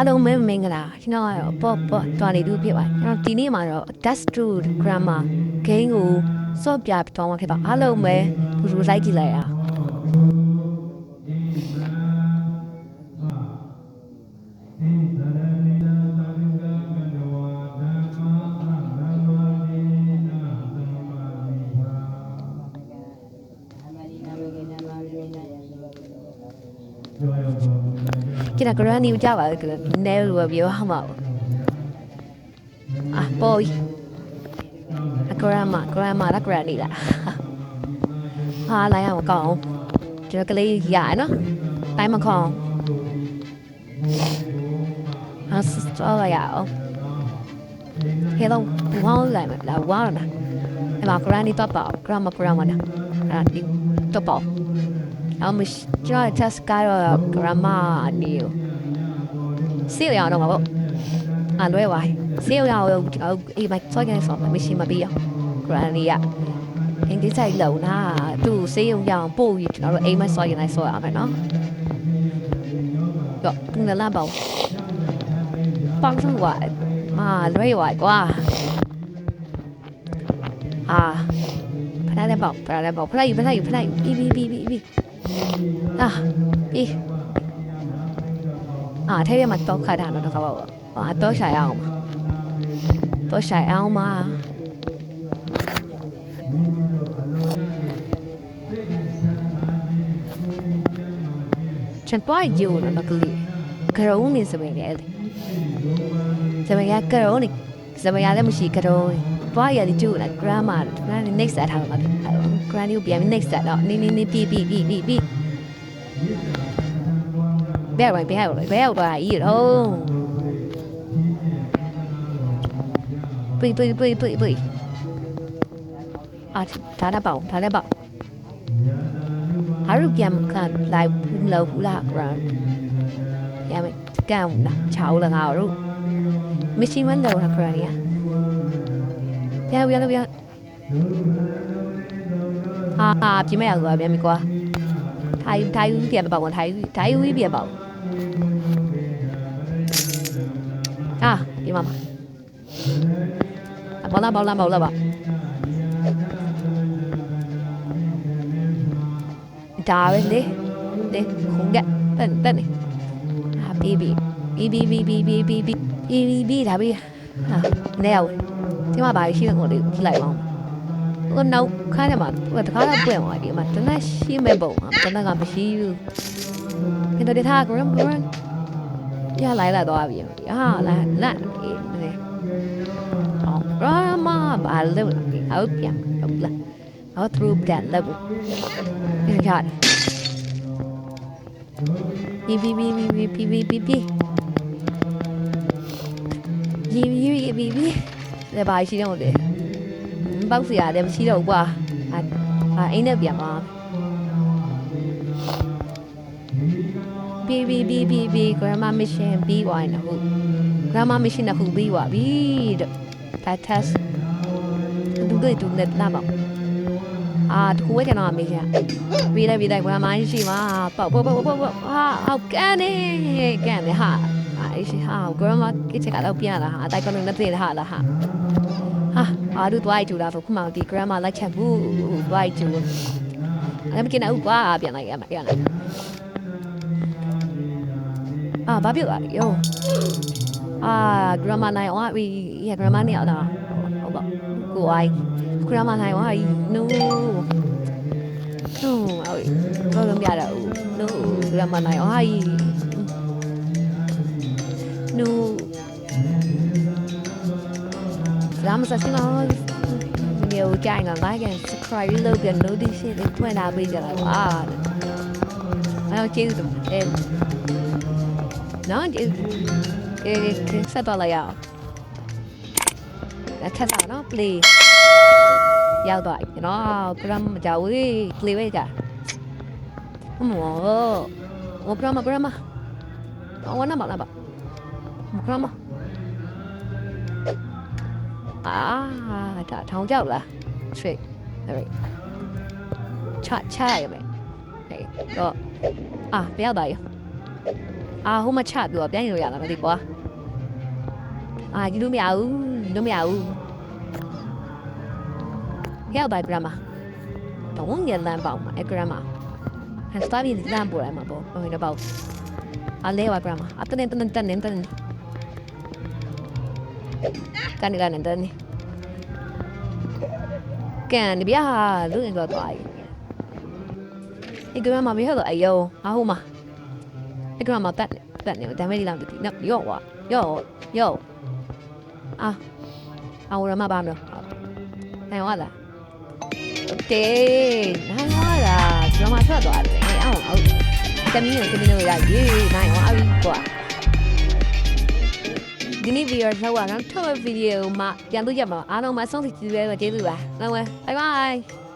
အားလုံးပဲမင်္ဂလာကျွန်တော်ကတော့ပေါ့ပေါ့တော်နေသူဖြစ်ပါတယ်ကျွန်တော်ဒီနေ့မှာတော့ Dust to Grammar game ကိုစော့ပြတောင်းမှာဖြစ်ပါအားလုံးပဲဘူဘူလိုက်ကြည့်လိုက်အောင်ကျွန် kiinakörani ujava, neulua viohama. Ah, poi. Akorama, akorama, akorani la. Ha, lại mà còn. Cho cái ly giải nó. Tay mà còn. À, cho là gạo. Hello, đúng không? Lại là quá rồi nè. Em akorani top up, akorama, akorama nè. À, đi top up. င်ဟဲ့တော့ဝေါင်းလိုက်မလားဝေါင်းလားအဲ့မှာ granny တော့ပေါ့ grandma grandma နာအဲ့ဒီတော့ပေါ့အောင်မကျွန်တော် test ကတော့ grandma နေကိုစေးရအောင်တော့ပါပေါ့အလွဲပါစေးရအောင်အေးမဆော့ကနေဆော့မရှိမပြီးအောင် granny ရအင်္ဂလိပ်ဆိုင်လုံနာသူ့စေးရုံရအောင်ပို့ပြီးကျွန်တော်တို့အိမ်မဆော့ရင်လိုက်ဆော့ရအောင်နော်တော့သူလည်းလာပေါ့ပေါင်းစုံကမာလွဲရွာကွာအာဖလာလည်းပေါ့ဖလာလည်းပေါ့ဖလိုက်ဖလိုက်ဖလိုက်ပြီးပြီးပြီးပြီး ပြီးအာပြီးအာထဲထဲမှာတော့ခါတာတော့တော့ပေါ့အာတော့ရှာရအောင်ပါတော့ရှာအောင်ပါฉันတော့อยู่นะนักลีกระโดดนี่สมัยนี้สมัยนี้กระโดดนี่สมัยนี้ไม่ใช่กระโด ดတွားရည်ကျူလာ grammar ဒါနဲ့ next ဆက်ထားမှာ granny ကိုပြန် next ဆက်တော့နင်းနင်းနင်းပြီးပြီးပြီးပြီးပြီးဘယ်ဝင်ဘယ်ရောက်လဲဘယ်ရောက်သွားကြီးတော့ပြီးပြီးပြီးပြီးပြီးအာဒါလည်းပေါ့ဒါလည်းပေါ့ဟာရုပြန်ကလိုက်ဘူးလို့ဘူးလား ground ရမယ်ကန်လားချောင်းလားငါတို့မရှိမန်းတော့လား granny ပြန် ပြန်ပြန်ဟာဟာပြင်မဲ့ရကွာပြန်ပြီကွာထိုင်ထိုင်ဦးပြန်ပေါ့ကွာထိုင်ထိုင်ဦးပြန်ပေါ့အာဒီမမအပေါ်လာပေါ်လာပေါ်လာပါဒါပဲလေလေခုံကတန်တန်နေဟာဘီဘီဘီဘီဘီဘီဘီဘီဘီဘီဘီဒါဘီဟာနေအောင် ဒီမှာဘာရှိလဲကိုလေးလိုက်အောင်ဟိုနောက်ခါထဲမှာဟိုတကားတော့ပွင့်သွားဒီမှာတနက်ရှိမဲ့ပုံမှာတနက်ကမရှိဘူးခင်ဗျာဒီထား gram gram ရလိုက်လာတော့ပြီဟာလာလာအေးနေအော် grandma ဘာလို့အောက်ပြန်ဟုတ်လားအော် through that level ပြန်ကြဘီဘီဘီဘီဘီဘီဘီဘီဘီဘီဘီဘီ လေဘာရှိတော့လေပေါက်စီရတယ်မရှိတော့ဘူးကွာအာအာအိမ်နဲ့ပြန်ပါဘီဘီဘီဘီဘီ grandma mission ပြီးသွားရင်ဟုတ် grandma mission ကခုပြီးသွားပြီတဲ့ that test ဒူတွေဒူနဲ့လာပါအာတခုဝဲကျွန်တော်အမေကြီးပြီးလိုက်ပြီးလိုက် grandma ရှိမှာပေါက်ပေါက်ပေါက်ပေါက်ပေါက်ဟာဟောက်ကန်နေကန်နေဟာ အဲ့ရှိဟာ grandma ကိချကတော့ပြန်လာဟာအတိုက်ကလုံးနဲ့တင်လာဟာလားဟာဟာအားတို့သွားကြည့်လာတော့ခုမှဒီ grandma လိုက်ချက်ဘူးသွားကြည့်ဘူးအဲ့မကင်းတော့ကွာပြန်လိုက်ရမှာရလားအာဘာပြောလဲယောအာ grandma နိုင်အောင်ပြီ yeah grandma နေအောင်လားဟုတ်ပါကိုအိုင် grandma နိုင်အောင်ဟာ no no အဲ့တော့လုံးပြတော့ no grandma နိုင်အောင်ဟာ မစစနော်မျိုးကြိုင်က like and subscribe လုပ်ပြီး notification တွေဖွင့်ထားပေးကြတာပါ။အဲ့တော့ကျေးဇူးတင်ပါတယ်။နော်ဒီဒီဆက်ပါလိုက်ရအောင်။လက်ထပ်တာနော် play ရောက်သွားပြီနော် program မကြောက်ဘူး play ပဲကြာ။အမော program program ဝနမလာပါ program အာဒါထောင်ကြောက်လား straight right ချချရမယ်ဟဲ့တော့အာဘယ်ရောက်တာရအာဟိုမှာချပြီးတော့ပြန်ယူလို့ရတာမသိကွာအာယူလို့မရဘူးလို့မရဘူးရောက်ပါ grandma တော့ငယ်လမ်းပေါက်မှာအဲ grandma ဟန်စတာပြီးလမ်းပေါ်လာမှာပေါ့ဟိုတော့ပေါ့အလဲဝ grandma အတနေတနေတနေတနေ ကန်ဒီလာနဲ့တန်းနေကန်ဒီပြာလူနေတော့သွားပြီဒီကမမမေဟောတော့အယောအဟိုမှာဒီကမမတက်တက်နေဒါမဲ့ဒီလာတူတီနော်ယောဝါယောယောအာအော်ရမပါမလို့နိုင်ဝလားတေးနိုင်ဝလားကျွန်မထွက်သွားတယ်အော်အော်တမီးကိုတမီးကိုရရေးနိုင်ဝပြီကွာ ဒီနေ့ဗီဒီယိုလောက်ကတော့ထပ်ဗီဒီယိုမှာပြန်တွေ့ကြမှာအားလုံးမဆုံးစီကြည့်ရဲကျေးဇူးပါနောက်ပဲ bye bye